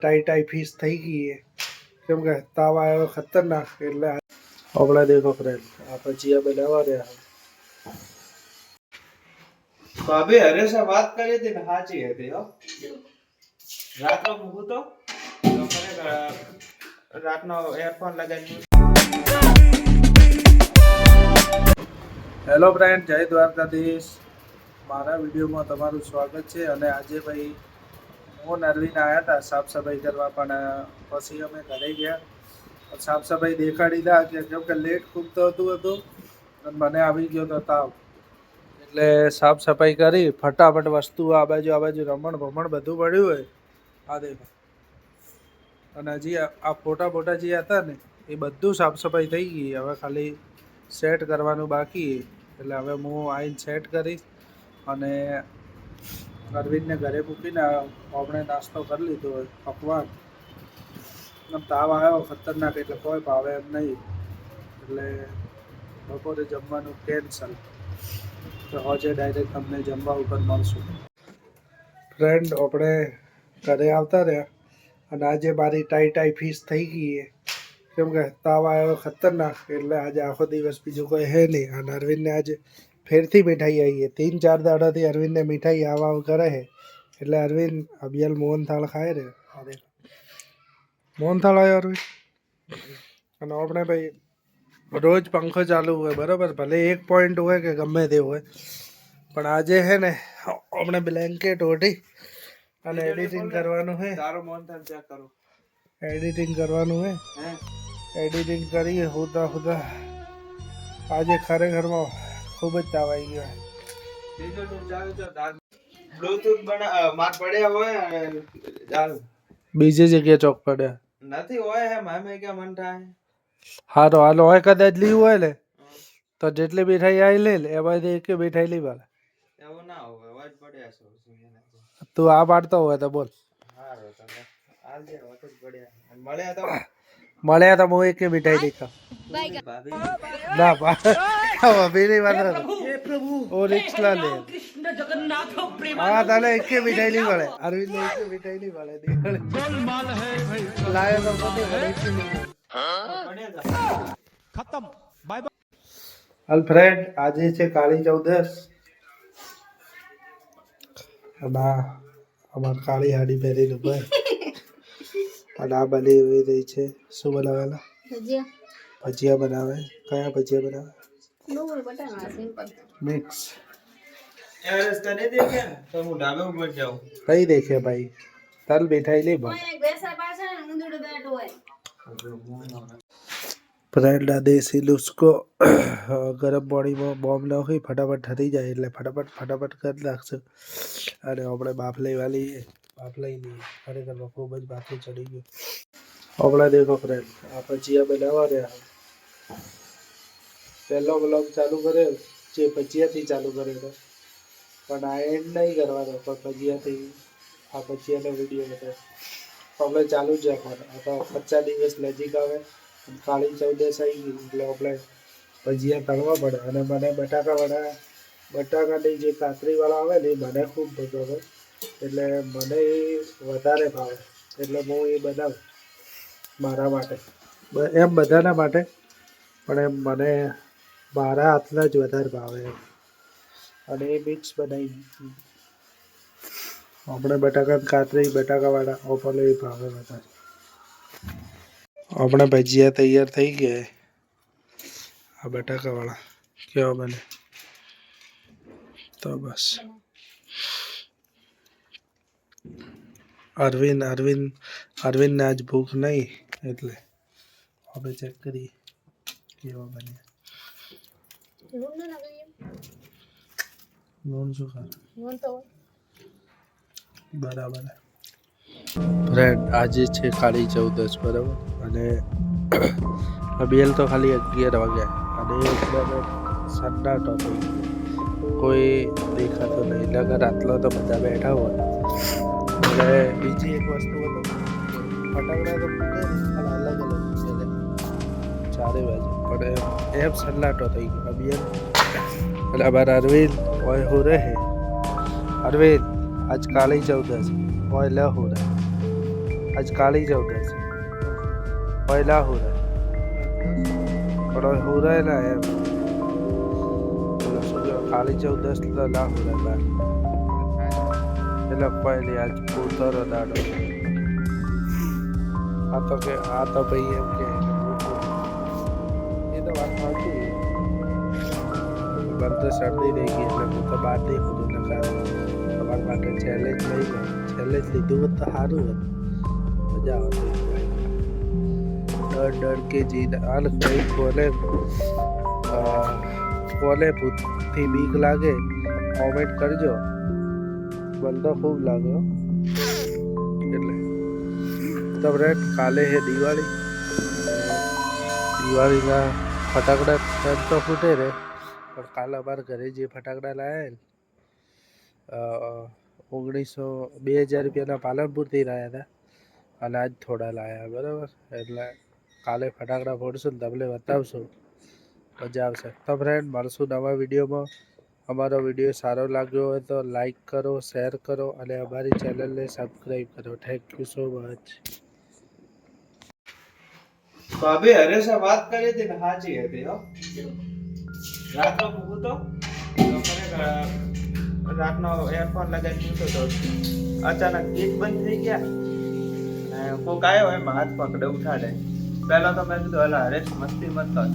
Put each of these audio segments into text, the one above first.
Tie tie fees થઈ ગઈ એ. કેમ કે તાવ આવ્યો ખતરનાક એટલે હમણાં દેખો ફ્રેન્ડ આ ભજીયા બનાવવા રહ્યા ભાભી હરેશે વાત કરી હતી ને સાચી હતી, હો. રાતનો મૂકું તો? રાતનો એરફોન લગાવી હેલો ફ્રેન્ડ જય દ્વારકાધીશ. મારા વિડીયોમાં તમારું સ્વાગત છે અને આજે ભાઈ હું નરવીન આવ્યા હતા સાફ સફાઈ કરવા, પણ પછી અમે ઘરે ગયા. સાફ સફાઈ દેખાડી દા કે કેમ કે લેટ ખૂબ થતું હતું અને મને આવી ગયો તો તાવ. એટલે સાફ સફાઈ કરી, ફટાફટ વસ્તુ આ બાજુ આ બાજુ રમણ ભમણ બધું પડ્યું હોય. આ દેખો. અને હજી આ ફોટા ફોટા જે હતા ને, એ બધું સાફ સફાઈ થઈ ગઈ. હવે ખાલી સેટ કરવાનું બાકી. એટલે હવે હું આવીને સેટ કરીશ. અને અરવિંદને ઘરે મૂકીને આપણે નાસ્તો કરી લીધો હોય, પકવાન. આમ તાવ આવ્યો, ખતરનાક, એટલે કોઈ ભાવે એમ નહીં. એટલે બપોરે જમવાનું કેન્સલ તો આજે ડાયરેક્ટ તમને જમવા ઉપર મળશું. ફ્રેન્ડ આપણે ઘરે આવતા રહ્યા અને આજે મારી ટાઈ ટાઈ ફીસ થઈ ગઈ કેમ કે તાવ આવ્યો, ખતરનાક, એટલે આજે આખો દિવસ બીજું કોઈ હે નહીં. અને અરવિંદને આજે ફેરથી મીઠાઈ આવી તીન ચાર દાડાથી અરવિંદને મીઠાઈ આવ આવ કરે છે એટલે અરવિંદ અભિયાલ મોહનથાળ ખાય રે. અરે. મોહનથાળ આવ્યો અરવિંદ? અને આપણે ભાઈ રોજ પંખો ચાલુ હોય બરાબર? ભલે એક પોઈન્ટ હોય કે ગમે તે હોય. પણ આજે હે ને આપણે બ્લેન્કેટ ઓઢી અને એડિટિંગ કરવાનું છે તારો મોહનથાળ ચેક કરો. એડિટિંગ કરવાનું છે હે. એડિટિંગ કરીએ હુદા હુદા આજે ખરેખરમાં ખૂબ જ તાવ આવી ગયો માર પડ્યા હોય અને ચાલ. બીજી જગ્યાએ ચોક પડ્યા નથી હોય હે મામે કે મન થાય? હા તો હાલો હોય કદાચ લી હોય ને તો જેટલી મીઠાઈ આવી લે લે એમાંથી એક મીઠાઈ લઈ વાળા. એવું ના હોય અવાજ પડ્યા છે તું. આ પાડતો હોય તો બોલ. હા તો હોત જ પડ્યા. મળ્યા તો મળ્યા તો હું એક મીઠાઈ દેખા. ખાઉં ભાભી ની વાત ઓ રિક્ષા લે. હા તને એક મીઠાઈ નહીં મળે. અરવિંદ એક મીઠાઈ નહીં મળે. લાયો તો પોતે મળે એક નહીં મળે. હાલ ફ્રેન્ડ આજે છે કાળી ચૌદસ અમાર કાળી હાડી પહેરીને ઊભા અને આ બની એવી રહી છે. શું બનાવેલા ભજીયા. બનાવે. કયા ભજીયા બનાવે? મિક્સ. કઈ દેખે ભાઈ? તલ મીઠાઈ નહીં ભાઈ ફ્રેન્ડ દેશી લુસ્કો ગરમ પાણીમાં બોમ્બ નાખી ફટાફટ ઠરી જાય એટલે ફટાફટ ફટાફટ કરી નાખશું. અને આપણે બાફલાઈ વાલી બાફલાઈ નહીં ખરેખર ખૂબ જ બાકી ચડી ગયું. હમણાં દેખો ફ્રેન્ડ આ ભજીયા બનાવવા રહ્યા પહેલો બ્લોગ ચાલુ કર્યો, જે ભજીયાથી ચાલુ કર્યો પણ આ એન્ડ નહીં કરવાનો, પણ ભજીયાથી આ ભજીયાનો વીડિયો હતો. આપણે ચાલુ જ રાખવાનો. આ તો પચાસ દિવસ નજીક આવે કાળી ચૌદસ આવી ગઈ, એટલે આપણે ભજીયા તળવા પડે. અને મને બટાકાવાળા, બટાકાની જે કાતરીવાળા આવે ને, એ મને ખૂબ ભાવે એટલે મને એ વધારે ભાવે. એટલે હું એ બનાવું મારા માટે. એમ બધાના માટે? પણ એમ મને મારા હાથના જ વધારે ભાવે એમ. અને એ મિક્સ બનાવી આપણે બટાકા કાતરી બટાકાવાળા ઓપલે એ ભાવે વધારે. આપણે ભજીયા તૈયાર થઈ ગયા આ બટાકાવાળા. કેવા બને? તો બસ. અરવિંદ અરવિંદ, અરવિંદને આજ ભૂખ નહીં એટલે હવે ચેક કરીએ કેવા બન્યા. શું ખા બરાબર. ફ્રેન્ડ આજે છે ખાલી ચૌદસ, બરાબર? અને અબિયલ તો ખાલી અગિયાર વાગ્યા. અને એકદમ સન્નાટો કોઈ દેખાતો નહીં. લગર આટલો તો બધા બેઠા હોય. એટલે બીજી એક વસ્તુ હતો ફટાકડા તો મૂકે પણ અલગ અલગ મૂકે ચારે બાજુ. પણ એમ સલાટો થઈ ગયો. અબિયલ એટલે અમારા અરવિંદ હોય હું રહે અરવિંદ, આજ કાળી ચૌદસ. ઓય લે હું રહે. આજ કાળી ચૌદસ. પહેલા હુરા પણ રહે પણ એમ. પેલો શું કહેવાય કાળી ચૌદસ લા ના રહે. બાર એટલે પહેલી આજ પૂતરો દાડો આ તો કે આ તો ભાઈ એમ કે એ તો વાત સાચી મને તો શરદી રહી ગઈ એટલે હું તો બહાર નહીં બધું નકાર તમારા માટે ચેલેન્જ લઈ લો ચેલેન્જ લીધું હોત તો સારું હોત મજા આવતી ડર ડર કે જી હાલ કઈ કોને અ, કોને ભૂતથી બીક લાગે કોમેન્ટ કરજો તો ખૂબ લાગ્યો એટલે. તમને કાલે છે દિવાળી. દિવાળીના ફટાકડા એમ તો ફૂટે રે. પણ કાલે અમારા ઘરે જે ફટાકડા લાવ્યા ને ઓગણીસો બે હજાર રૂપિયાના પાલનપુરથી લાવ્યા હતા. અને આજ થોડા લાવ્યા બરાબર? એટલે કાલે ફટાકડા ફોડશું ને તમને બતાવશું. મજા આવશે. તો ફ્રેન્ડ મળશું નવા વિડીયોમાં. અમારો વીડિયો સારો લાગ્યો હોય તો લાઈક કરો, શેર કરો અને અમારી ચેનલને સબસ્ક્રાઈબ કરો. થેન્ક યુ સો મચ ભાભી હરેશે વાત કરી હતી ને સાચી હતી, હો. રાતનો મૂકું રાતનો એરફોન લગાવી મૂકતો તો અચાનક ગીત બંધ થઈ ગયા. કોક આવ્યો એમાં હાથ પકડે, ઉઠાડે. પહેલા તો મેં કીધું હલા હરેશ, મસ્તી મત કર.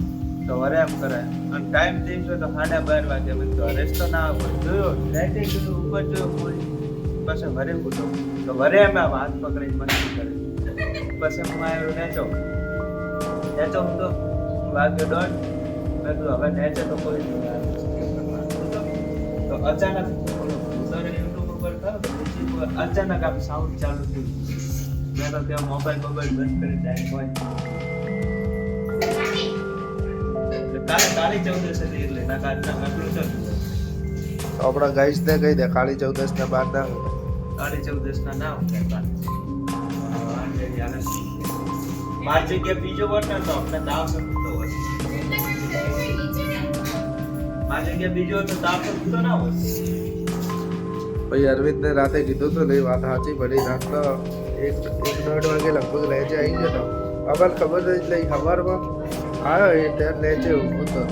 તો વરે એમ કરે. અને ટાઈમ થઈ તો સાડા બાર વાગે મને તો તો ના આવે જોયો લાઈટે કીધું ઉપર જોયો કોઈ. પછી વરે ઉઠો. તો વરે એમ આમ હાથ પકડીને મસ્તી કરે? પછી હું આવ્યો નેચો. નેચો હું તો વાગ્યો દોઢ. મેં કીધું, હવે નેચે તો કોઈ તો અચાનક સર યુટ્યુબ ઉપર થયો અચાનક આમ સાઉન્ડ ચાલુ થયું. મેં તો ત્યાં મોબાઈલ મોબાઈલ બંધ કરી ટાઈમ હોય. આપણા ગાઈસ ને કહી દે કાળી ચૌદશ ને બાર ના કાળી ચૌદશ ના ના. બીજો તો આપણે દાવ હોય મારી જગ્યાએ બીજો તો દાવ શકતો ના હોય. રાતે કીધું તો નહીં વાત સાચી પડી રાત તો એક એક દોઢ વાગે લગભગ લેજે આવી ગયો તો. અમારે ખબર નહીં નહીં સવારમાં આવ્યો એ ત્યારે લેજે ઊભો તો